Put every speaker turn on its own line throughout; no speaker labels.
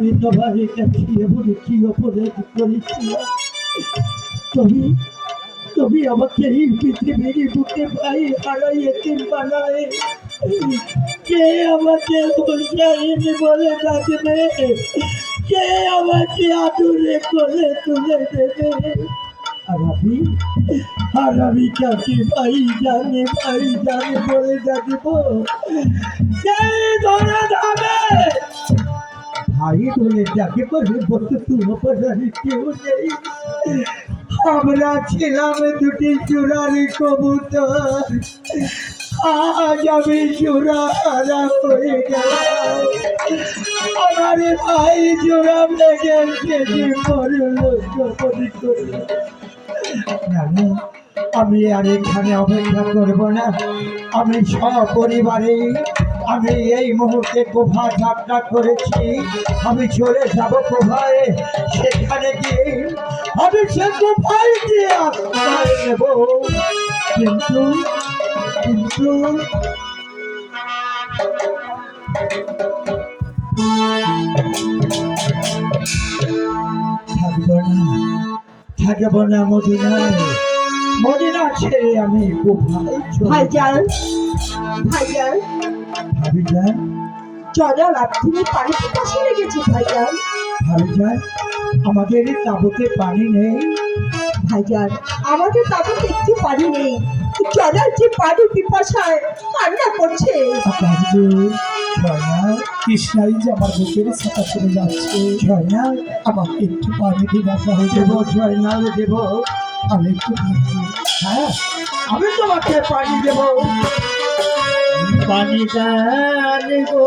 আমি তোমার কাছে এমন কি অপরাধ করেছিলাম তুমি তুমি আমাকে এই পৃথিবীর বুকে ভাই হারাই এতিম বানায়। কে আমাকে হুসাইন বলে ডাকবে? কে আমাকে আদুরে করে তুলে দেবে? আর আমি, আর ভাই জানে ভাই জানে বলে ডাকব? কে ধরে কেউ নেই আমরা ছিলাম দুটি চূড়ার কবুতর আজ আমি চূড়া হয়ে গেলাম আমার ভাই চূড়া ভেঙে কেটে আমি আর এখানে অপেক্ষা করব না আমি সপরিবারে আমি এই মুহূর্তে কোভা যাত্রা করেছি। আমি চলে যাব কোভায় সেখানে গিয়ে আমি সে কোভায় গিয়ে আশ্রয় কিন্তু কিন্তু, থাকব না। থাকব না মদিনায় মদিনা ছেড়ে আমি কোথায় চলে
ভাইজান ভাইজান।
ভাবি যান
চলা রাত্রি পানি পাশে লেগেছে ভাইজান।
আমাদের তাবুতে পানি নেই।
ভাইজান আমাদের তাকে একটু পারি নেই। চলার যে পানি পিপাসায় কান্না করছে।
কৃষ্ণাই যে আমার বুকের ছাতা চলে যাচ্ছে। ছয়না আমাকে একটু পানি দিবা সহ দেবো ছয়না দেব। হ্যাঁ আমি তোমাকে পানি দেব। পানি গো।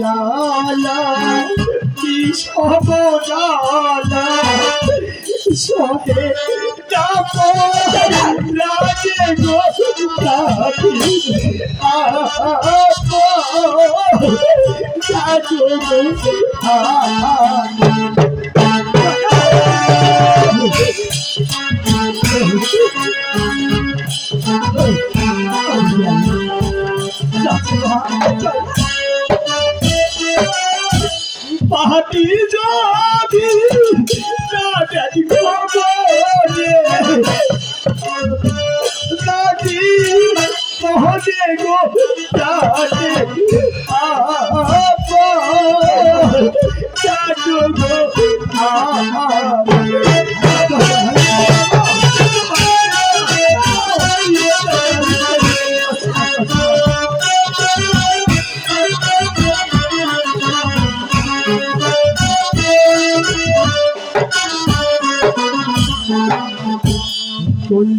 জালা কি সব জালা। সহে ডাকো রাজে গো রাজি আপা জাদু পাহাড়ি যদি রাজাজি খবরে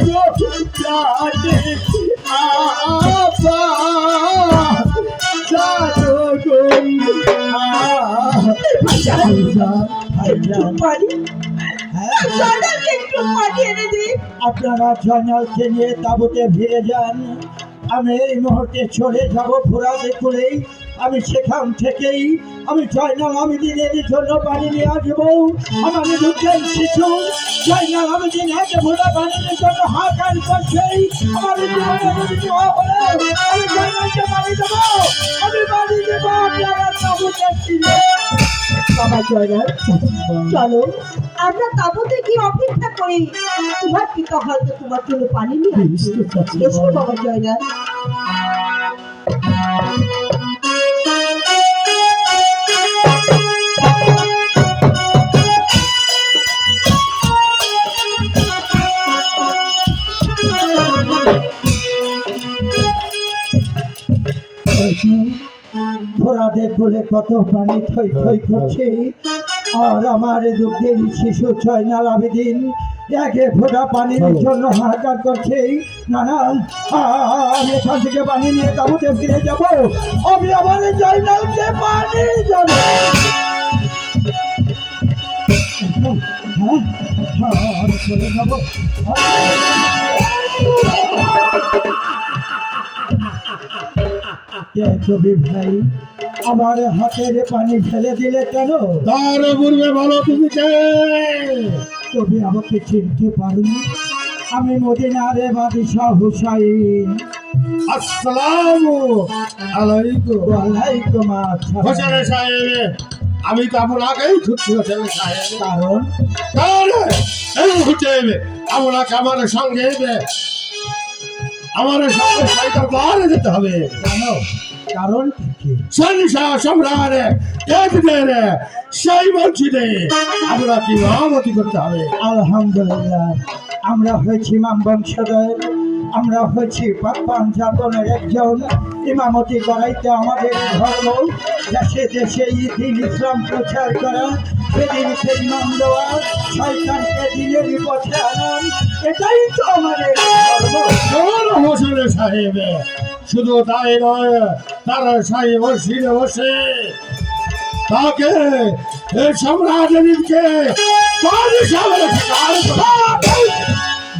গো আপা
জানো গো
পারি
হ্যাঁ। আপনারা জয়নালকে নিয়ে তাবুতে ফিরে যান। আমি এই মুহূর্তে চলে যাব ফুরাতে করেই আমি সেখান থেকেই আমি জয়নাল আমি দিনের জন্য পানি নিয়ে আসব। আমার দুজন শিশু জয়নাল আমি দিন ভোটা পানির জন্য হাকার করছেই আমার আমি জয়নালকে পানি দেবো আমি পানি দেবো আপনারা বাবা জয়নাল
চলো। আমরা তাবুতে কি অপেক্ষা করি? তোমার পিতা হয়তো তোমার জন্য পানি নিয়ে এসো বাবা জয়নাল
কোলে কত পানি থই থই করছে। আর আমার দুঃখের শিশু ছয় ছয়নাল আবেদিন একে ফোটা পানির জন্য হাহাকার করছে। না না আমি এখান থেকে পানি নিয়ে তাবুতে ফিরে যাব। আমি আমার জয়নালকে পানি হ্যাঁ হ্যাঁ চলে যাব আমার হাতের পানি ফেলে দিলে কেন?
তার পূর্বে ভালো তুমি
কবি আমাকে চিনতে পারুন। আমি মদিনারে বাদিশাহ হুসাইন।
আসসালাম আলাইকুম।
ওয়ালাইকুম আসসালাম।
হোসেন সাহেব আমি তো আপনাকেই খুঁজছি হোসেন সাহেব।
কারণ?
তাহলে এই মুহূর্তে আপনাকে আমার সঙ্গে আমার সাইকেল বারে যেতে হবে।
কারণ
সন্সা সম্রাট একদের সেই মসজিদে আমরা কি মহামতি করতে হবে?
আলহামদুলিল্লাহ, আমরা হয়েছি ইমাম বংশধর, আমরা হয়েছি পাপান জাতনের একজন ইমামতি করাইতে আমাদের ধর্ম, দেশে দেশে দিন ইসলাম প্রচার করা সেদিনকে ইমাম দেওয়া, শয়তানকে দিনের পথে আনান, এটাই তো আমাদের ধর্ম।
শোন সাহেব। শুধু তাই নয় তার সাহেব শিরে বসে। তাকে এই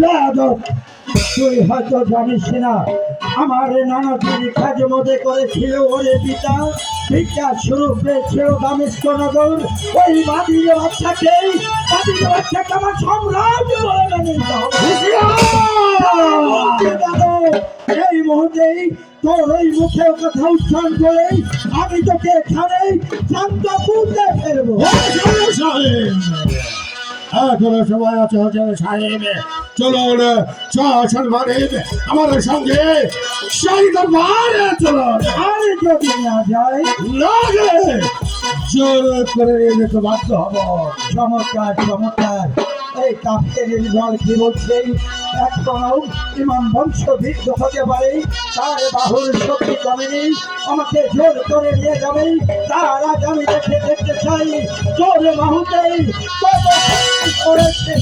বেয়াদব, তুই হয়তো জানিস না আমার নানা তিনি কাজ মধ্যে করেছিল ওরে পিতা। ভিক্ষা শুরু পেয়েছিল দামেস্ক নগর। ওই বাদির বাচ্চাকে বাদির বাচ্চাকে আমার সম্রাট বলে মেনে এই মুহূর্তেই তোর ওই মুখে কথা উচ্চারণ করে আমি তোকে এখানে শান্ত পুঁতে ফেলব।
এখনও সময় আছে হোসেন সাহেব চলুন সম্মানিত আমার সঙ্গে সেই দরবারে চলুন
আর যদি না যায়
লাগে। জোর করে যেতে বাধ্য হব।
চমৎকার চমৎকার। এই কাপের দল কি বলছে? এখনও ইমাম বংশ বৃদ্ধ হতে পারে তার বাহুর শক্তি কমেনি আমাকে জোর করে নিয়ে যাবে তার আজ আমি দেখে দেখতে চাই। জোর বাহুতে করেছে।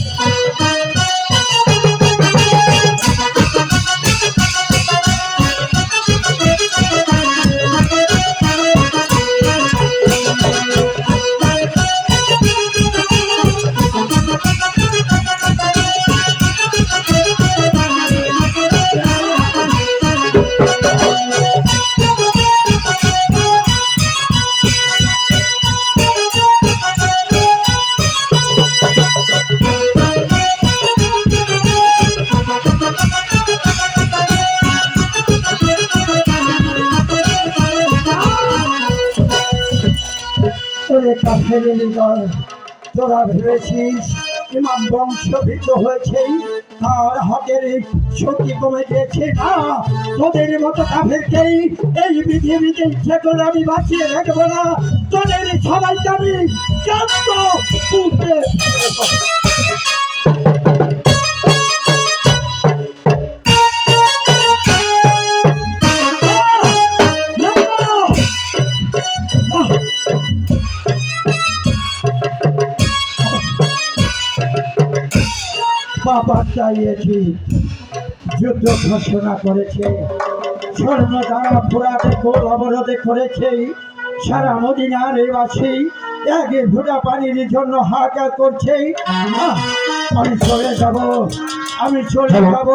কাফের দল তোরা ভেবেছিস, ইমাম বংশবৃদ্ধ হয়েছে, তার হাতের শক্তি কমে গেছে না তোদের মতো কাফেরকেই এই পৃথিবীতে ইচ্ছে করে আমি বাঁচিয়ে রাখব না তোদের সবাইকে আমি জানত চাইয়েছি যুদ্ধ ঘোষণা করেছে। স্বর্ণ দ্বারা পুরাতে গোল অবরোধে করেছে। সারা মদিনার এই বাসী একে ভোটা পানির জন্য হাহাকার করছে। আমি চলে যাব আমি চলে যাব।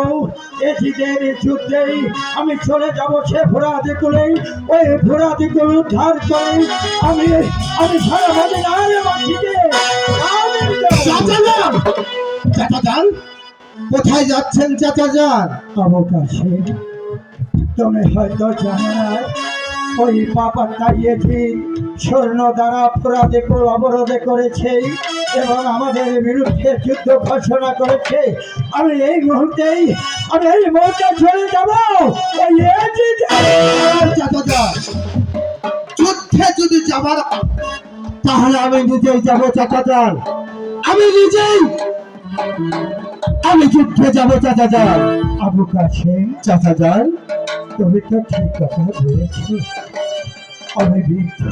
এজিদের যুদ্ধেই আমি চলে যাব সে ভোরাতে কুলেই ওই ভোরাতে কুল উদ্ধার করে আমি আমি সারা মদিনার বাসীকে আমি
চাচা যান চাচা কোথায় যাচ্ছেন চাচা যান
অবকাশে তুমি হয়তো জানো না ওই পাপা তাইয়েছি স্বর্ণ দ্বারা অপরাধে অবরোধে করেছে এবং আমাদের বিরুদ্ধে যুদ্ধ ঘোষণা করেছে? আমি এই মুহূর্তেই আমি এই মুহূর্তে চলে যাব।
যুদ্ধে যদি যাবার তাহলে আমি নিজেই যাব চাচা যান আমি নিজেই। আমি যুদ্ধে যাব, চাচা যান।
আবু কাছে
চাচা যান,
তুমি তো ঠিক কথা বলেছ। আমি বৃদ্ধ।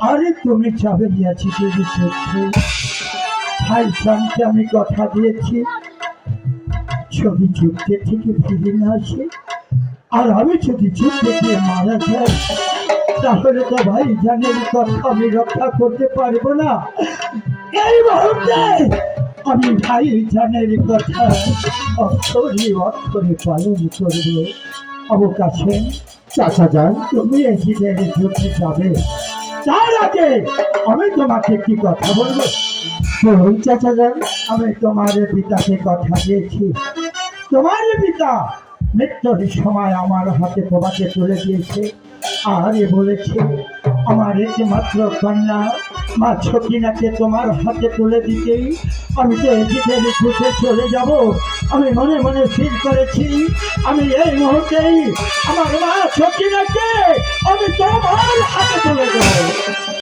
আরে, তুমি চাবে তুমি চোখে ভাই স্বামীকে আমি কথা দিয়েছি। ছবি যুদ্ধে থেকে ফিরে না আসে। আর আমি যদি যুদ্ধে গিয়ে মারা যাই, তাহলে তো ভাই জানের কথা আমি রক্ষা করতে পারব না। এই মুহূর্তে আমি ভাই জানের কথা অক্ষরে অক্ষরে পালন করব। অবকাশে
চাচা যান,
তুমি এসিডের যুদ্ধে যাবে। তার আগে আমি তোমাকে কি কথা বলব?
বলুন চাচা যান,
আমি তোমার পিতাকে কথা দিয়েছি। তোমার পিতা মৃত্যুর সময় আমার হাতে তোমাকে তুলে দিয়েছে। আর বলেছে, আমার একমাত্র কন্যা মা ছকিনাকে তোমার হাতে তুলে দিতেই আমি তো এদিকে চলে যাব, আমি মনে মনে ফিল করেছি, আমি এই মুহূর্তেই আমার মা ছকিনাকে আমি তোমার হাতে তুলে দেবো।